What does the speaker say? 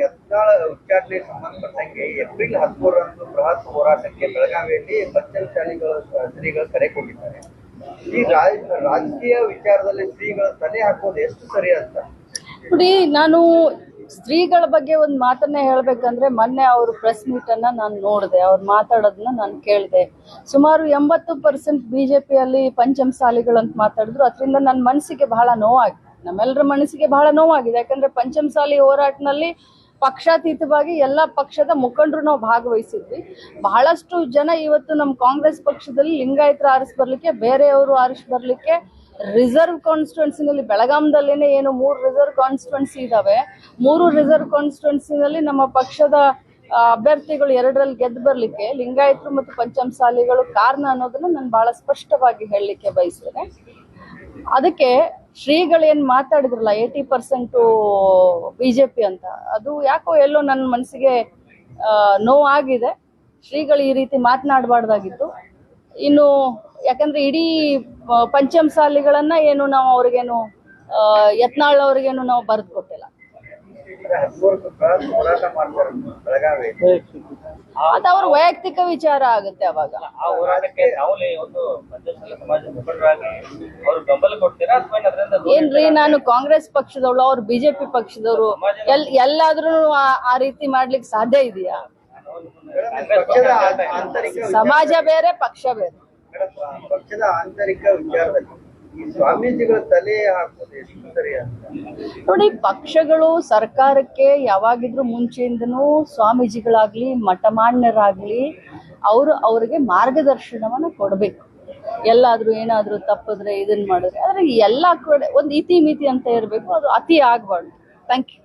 ಯತ್ನಾಳ ಉಚ್ಚಾಟನೆ ಸಂಬಂಧಪಟ್ಟಂಗೆ ಏಪ್ರಿಲ್ ಹದಿಮೂರರಂದು ಬೃಹತ್ ಹೋರಾಟಕ್ಕೆ ಬೆಳಗಾವಿಯಲ್ಲಿ ಬಚ್ಚಲ್ ಶಾಲೆಗಳು, ಶ್ರೀಗಳು ಕರೆ ಕೊಟ್ಟಿದ್ದಾರೆ. ಈ ರಾಜ, ರಾಜಕೀಯ ವಿಚಾರದಲ್ಲಿ ಶ್ರೀಗಳ ತಲೆ ಹಾಕೋದು ಎಷ್ಟು ಸರಿ ಅಂತ? ನೋಡಿ, ನಾನು ಸ್ತ್ರೀಗಳ ಬಗ್ಗೆ ಒಂದು ಮಾತನ್ನ ಹೇಳ್ಬೇಕಂದ್ರೆ ಮೊನ್ನೆ ಅವರು ಪ್ರೆಸ್ ಮೀಟ್ ಅನ್ನ ನಾನು ನೋಡಿದೆ, ಅವ್ರು ಮಾತಾಡೋದನ್ನ ನಾನು ಕೇಳಿದೆ. ಸುಮಾರು ಎಂಬತ್ತು ಪರ್ಸೆಂಟ್ ಬಿಜೆಪಿಯಲ್ಲಿ ಪಂಚಮಸಾಲಿಗಳು ಅಂತ ಮಾತಾಡಿದ್ರು. ಅದರಿಂದ ನನ್ನ ಮನಸ್ಸಿಗೆ ಬಹಳ ನೋವಾಗಿದೆ ನಮ್ಮೆಲ್ಲರ ಮನಸ್ಸಿಗೆ ಬಹಳ ನೋವಾಗಿದೆ. ಯಾಕಂದ್ರೆ ಪಂಚಮಸಾಲಿ ಹೋರಾಟದಲ್ಲಿ ಪಕ್ಷಾತೀತವಾಗಿ ಎಲ್ಲ ಪಕ್ಷದ ಮುಖಂಡರು ನಾವು ಭಾಗವಹಿಸಿದ್ವಿ. ಬಹಳಷ್ಟು ಜನ ಇವತ್ತು ನಮ್ಮ ಕಾಂಗ್ರೆಸ್ ಪಕ್ಷದಲ್ಲಿ ಲಿಂಗಾಯತರ ಆರಿಸಿ ಬರ್ಲಿಕ್ಕೆ, ಬೇರೆಯವರು ಆರಿಸಿ ಬರಲಿಕ್ಕೆ ರಿಸರ್ವ್ ಕಾನ್ಸ್ಟಿಟ್ಯೂನ್ಸಿನಲ್ಲಿ ಬೆಳಗಾಂದಲ್ಲೇನೆ ಏನು ಮೂರು ರಿಸರ್ವ್ ಕಾನ್ಸ್ಟಿಟ್ಯೂನ್ಸಿ ಇದಾವೆ. ಮೂರು ರಿಸರ್ವ್ ಕಾನ್ಸ್ಟಿಟ್ಯೂನ್ಸಿನಲ್ಲಿ ನಮ್ಮ ಪಕ್ಷದ ಅಭ್ಯರ್ಥಿಗಳು ಎರಡರಲ್ಲಿ ಗೆದ್ದು ಬರಲಿಕ್ಕೆ, ಲಿಂಗಾಯತರು ಮತ್ತು ಪಂಚಮಸಾಲಿಗಳು ಕಾರಣ ಅನ್ನೋದನ್ನ ನಾನು ಬಹಳ ಸ್ಪಷ್ಟವಾಗಿ ಹೇಳಲಿಕ್ಕೆ ಬಯಸ್ತೇನೆ. ಅದಕ್ಕೆ ಶ್ರೀಗಳು ಏನ್ ಮಾತಾಡಿದ್ರಲ್ಲ ಏಯ್ಟಿ ಪರ್ಸೆಂಟು ಬಿಜೆಪಿ ಅಂತ. ಅದು ಯಾಕೋ ಎಲ್ಲೋ ನನ್ನ ಮನಸ್ಸಿಗೆ ನೋವಾಗಿದೆ. ಶ್ರೀಗಳು ಈ ರೀತಿ ಮಾತನಾಡಬಾರ್ದಾಗಿತ್ತು. ಇನ್ನು ಯಾಕಂದ್ರೆ ಇಡೀ ಪಂಚಮಸಾಲಿಗಳನ್ನ ಏನು ನಾವು ಅವ್ರಿಗೇನು ಯತ್ನಾಳ್ ಅವ್ರಿಗೇನು ನಾವು ಬರೆದು ಕೊಟ್ಟಿಲ್ಲ. ಅದು ಅವ್ರ ವೈಯಕ್ತಿಕ ವಿಚಾರ ಆಗುತ್ತೆ ಅವಾಗ. ಬೆಂಬಲ ಕೊಡ್ತೀರಾ ಅಥವಾ ಏನ್ರಿ, ನಾನು ಕಾಂಗ್ರೆಸ್ ಪಕ್ಷದವಳು, ಅವ್ರು ಬಿಜೆಪಿ ಪಕ್ಷದವರು, ಎಲ್ ಎಲ್ಲಾದ್ರೂ ಆ- ರೀತಿ ಮಾಡ್ಲಿಕ್ಕೆ ಸಾಧ್ಯ ಇದೆಯಾ? ಸಮಾಜ ಬೇರೆ, ಪಕ್ಷ ಬೇರೆ. ಪಕ್ಷದ ಆಂತರಿಕ ನೋಡಿ, ಪಕ್ಷಗಳು ಸರ್ಕಾರಕ್ಕೆ ಯಾವಾಗಿದ್ರು ಮುಂಚೆಯಿಂದನು ಸ್ವಾಮೀಜಿಗಳಾಗ್ಲಿ, ಮಠಮಾನ್ಯರಾಗ್ಲಿ, ಅವರು ಅವರಿಗೆ ಮಾರ್ಗದರ್ಶನವನ್ನ ಕೊಡಬೇಕು. ಎಲ್ಲಾದ್ರೂ ಏನಾದ್ರು ತಪ್ಪಿದ್ರೆ ಇದನ್ನ ಮಾಡಿದ್ರೆ. ಆದ್ರೆ ಎಲ್ಲ ಕಡೆ ಒಂದು ಇತಿ ಮಿತಿ ಅಂತ ಇರಬೇಕು, ಅದು ಅತಿ ಆಗ್ಬಾರ್ದು. Thank you